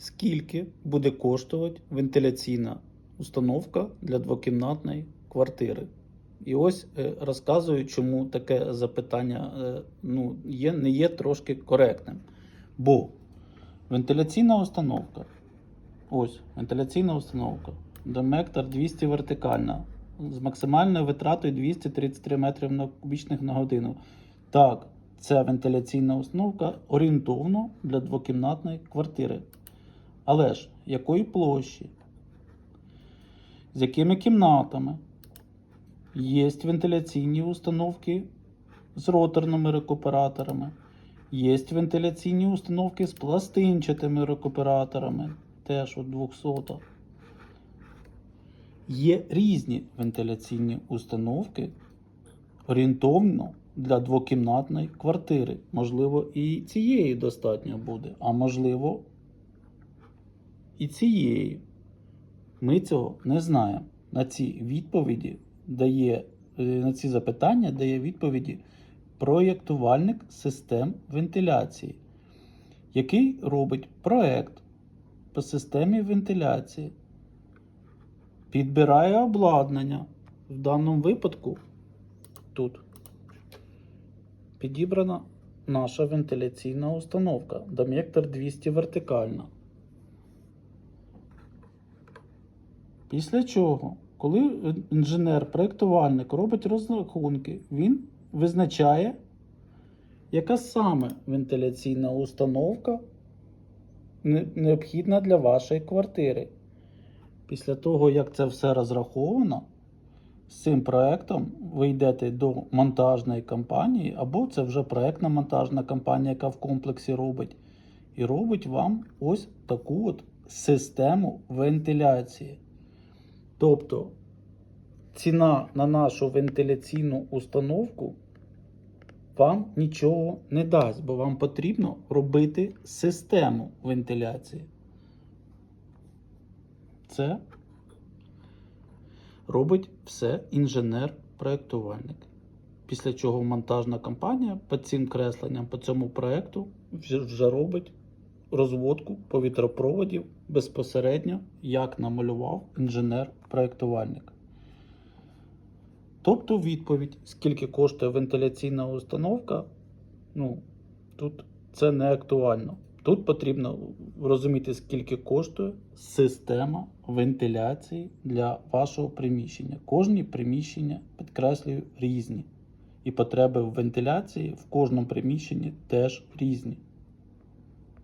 скільки буде коштувати вентиляційна установка для двокімнатної квартири. І ось е, розказую, чому таке запитання е, ну, є, не є трошки коректним. Бо вентиляційна установка, ось вентиляційна установка, Домектор 200 вертикальна, з максимальною витратою 233 метри на кубічних на годину. Так, це вентиляційна установка орієнтовно для двокімнатної квартири. Але ж якої площі? З якими кімнатами? Є вентиляційні установки з роторними рекуператорами. Є вентиляційні установки з пластинчатими рекуператорами. Теж от 200. Є різні вентиляційні установки орієнтовно для двокімнатної квартири. Можливо, і цієї достатньо буде, а можливо, і цієї. Ми цього не знаємо. На ці відповіді дає е, на ці запитання дає відповіді проєктувальник систем вентиляції, який робить проект по системі вентиляції, підбирає обладнання. В даному випадку тут підібрана наша вентиляційна установка Домектор 200 вертикальна. Після чого, коли інженер-проєктувальник робить розрахунки, він визначає, яка саме вентиляційна установка необхідна для вашої квартири. Після того, як це все розраховано, з цим проектом ви йдете до монтажної компанії, або це вже проектна монтажна компанія, яка в комплексі робить, і робить вам ось таку от систему вентиляції. Тобто ціна на нашу вентиляційну установку вам нічого не дасть, бо вам потрібно робити систему вентиляції. Це робить все інженер-проєктувальник. Після чого монтажна компанія по цим кресленням, по цьому проєкту вже, робить розводку повітропроводів безпосередньо, як намалював інженер-проєктувальник. Тобто відповідь, скільки коштує вентиляційна установка, ну, тут це не актуально. Тут потрібно розуміти, скільки коштує система вентиляції для вашого приміщення. Кожні приміщення, підкреслюю, різні. І потреби в вентиляції в кожному приміщенні теж різні.